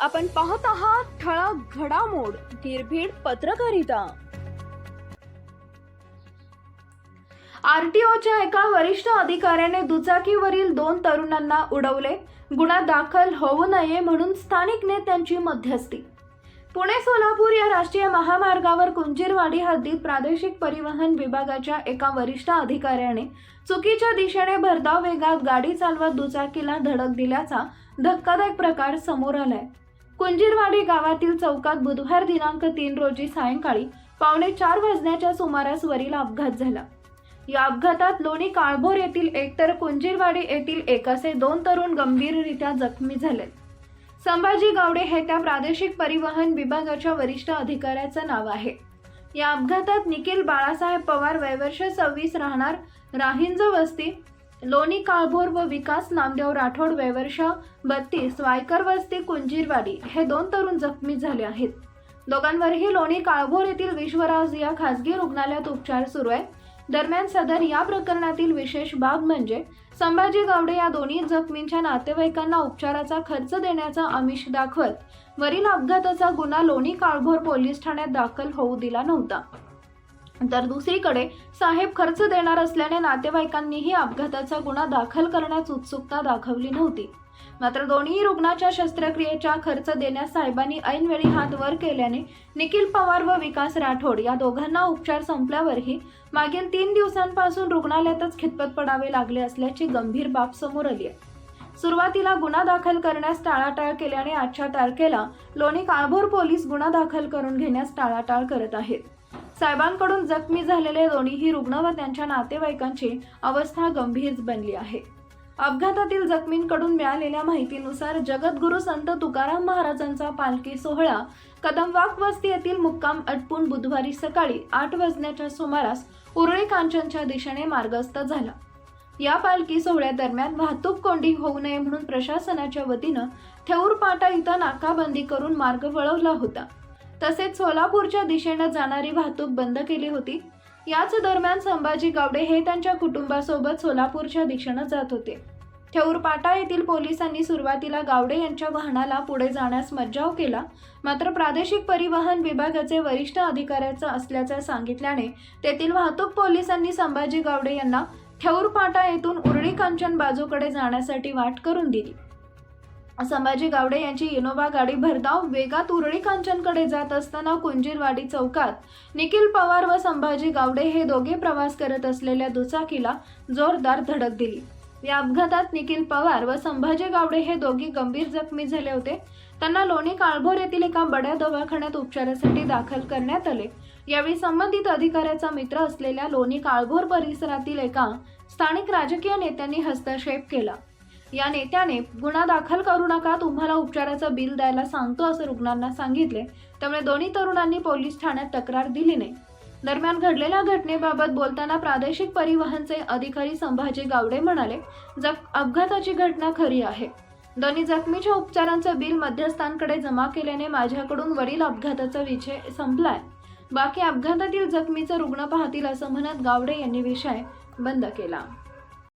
आपण पाहत आहात ठळक घडामोड निर्भीड पत्रकारिता. आरटीओच्या एका वरिष्ठ अधिकाऱ्याने दुचाकीवरील दोन तरुणांना उडवले. गुन्हा दाखल होऊ नये म्हणून स्थानिक नेत्यांची मध्यस्थी. पुणे सोलापूर या राष्ट्रीय महामार्गावर कुंजीरवाडी हद्दीत प्रादेशिक परिवहन विभागाच्या एका वरिष्ठ अधिकाऱ्याने चुकीच्या दिशेने भरधाव वेगात गाडी चालवत दुचाकीला धडक दिल्याचा धक्कादायक प्रकार समोर आलाय. कुंजीरवाडी गावातील चौकात बुधवार दिनांक तीन रोजी सायंकाळी पावणे चार वाजण्याच्या सुमारास वरील अपघात झाला. या अपघातात लोणी काळभोर येथील एक तर कुंजीरवाडी येथील एक असे दोन तरुण गंभीररित्या जखमी झाले. संभाजी गावडे हे त्या प्रादेशिक परिवहन विभागाच्या वरिष्ठ अधिकाऱ्याचं नाव आहे. या अपघातात निखिल बाळासाहेब पवार वयवर्ष सव्वीस राहणार राहिंज वस्ती लोणी काळभोर व विकास नामदेव राठोड वयवर्ष बत्तीस वायकर वस्ती कुंजीरवाडी हे दोन तरुण जखमी झाले आहेत. दोघांवरही लोणी काळभोर येथील विश्वराज या खासगी रुग्णालयात उपचार सुरू आहे. दरम्यान सदर या प्रकरणातील विशेष बाब म्हणजे संभाजी गावडे या दोन्ही जखमींच्या नातेवाईकांना उपचाराचा खर्च देण्याचा आमिष दाखवत वरील अपघाताचा गुन्हा लोणी काळभोर पोलीस ठाण्यात दाखल होऊ दिला नव्हता. तर दुसरीकडे साहेब खर्च देणार असल्याने नातेवाईकांनीही अपघाताचा गुन्हा दाखल करण्यास उत्सुकता दाखवली नव्हती. मात्र दोन्ही रुग्णाच्या शस्त्रक्रियेचा खर्च देण्यास साहेबांनी ऐनवेळी हात वर केल्याने निखिल पवार व विकास राठोड या दोघांना उपचार संपल्यावरही मागील तीन दिवसांपासून रुग्णालयातच खितपत पडावे लागले असल्याची गंभीर बाब समोर आली आहे. सुरुवातीला गुन्हा दाखल करण्यास टाळाटाळ केल्याने आजच्या तारखेला लोणी काळभोर पोलीस गुन्हा दाखल करून घेण्यास टाळाटाळ करत आहेत. साहेबांकडून जखमी झालेले दोन्हीही रुग्ण व त्यांच्या नातेवाईकांची अवस्था गंभीर बनली आहे. अपघातातील जखमींकडून मिळालेल्या माहितीनुसार जगद्गुरू संत तुकाराम महाराजांचा पालखी सोहळा कदमवाक वस्ती येथील मुक्काम अटपून बुधवारी सकाळी आठ वाजण्याच्या सुमारास उरळी कांचनच्या दिशेने मार्गस्थ झाला. या पालखी सोहळ्यादरम्यान वाहतूक कोंडी होऊ नये म्हणून प्रशासनाच्या वतीनं ठेऊर पाटा इथं नाकाबंदी करून मार्ग वळवला होता. तसेच सोलापूरच्या दिशेनं जाणारी वाहतूक बंद केली होती. याच दरम्यान संभाजी गावडे हे त्यांच्या कुटुंबासोबत सोलापूरच्या दिशेनं जात होते. ठेऊरपाटा येथील पोलिसांनी सुरुवातीला गावडे यांच्या वाहनाला पुढे जाण्यास मज्जाव केला. मात्र प्रादेशिक परिवहन विभागाचे वरिष्ठ अधिकाऱ्याचं असल्याचं सांगितल्याने तेथील वाहतूक पोलिसांनी संभाजी गावडे यांना ठेऊरपाटा येथून उरळी कांचन बाजूकडे जाण्यासाठी वाट करून दिली. संभाजी गावडे यांची इनोव्हा गाडी भरधाव वेगात उरळी कांचनकडे जात असताना कुंजीरवाडी चौकात निखिल पवार व संभाजी गावडे हे दोघे प्रवास करत असलेल्या दुचाकीला जोरदार धडक दिली. या अपघातात निखिल पवार व संभाजी गावडे हे दोघे गंभीर जखमी झाले होते. त्यांना लोणी काळभोर येथील एका बड्या दवाखान्यात उपचारासाठी दाखल करण्यात आले. यावेळी संबंधित अधिकाऱ्याचा मित्र असलेल्या लोणी काळभोर परिसरातील एका स्थानिक राजकीय नेत्यांनी हस्तक्षेप केला. या नेत्याने गुन्हा दाखल करू नका तुम्हाला उपचाराचं बिल द्यायला सांगतो असं रुग्णांना सांगितले. त्यामुळे दोन्ही तरुणांनी पोलीस ठाण्यात तक्रार दिली नाही. दरम्यान घडलेल्या घटनेबाबत बोलताना प्रादेशिक परिवहनचे अधिकारी संभाजी गावडे म्हणाले जख अपघाताची घटना खरी आहे. दोन्ही जखमीच्या उपचारांचं बिल मध्यस्थांकडे जमा केल्याने माझ्याकडून वरील अपघाताचा विषय संपलाय. बाकी अपघातातील जखमीचं रुग्ण पाहतील असं म्हणत गावडे यांनी विषय बंद केला.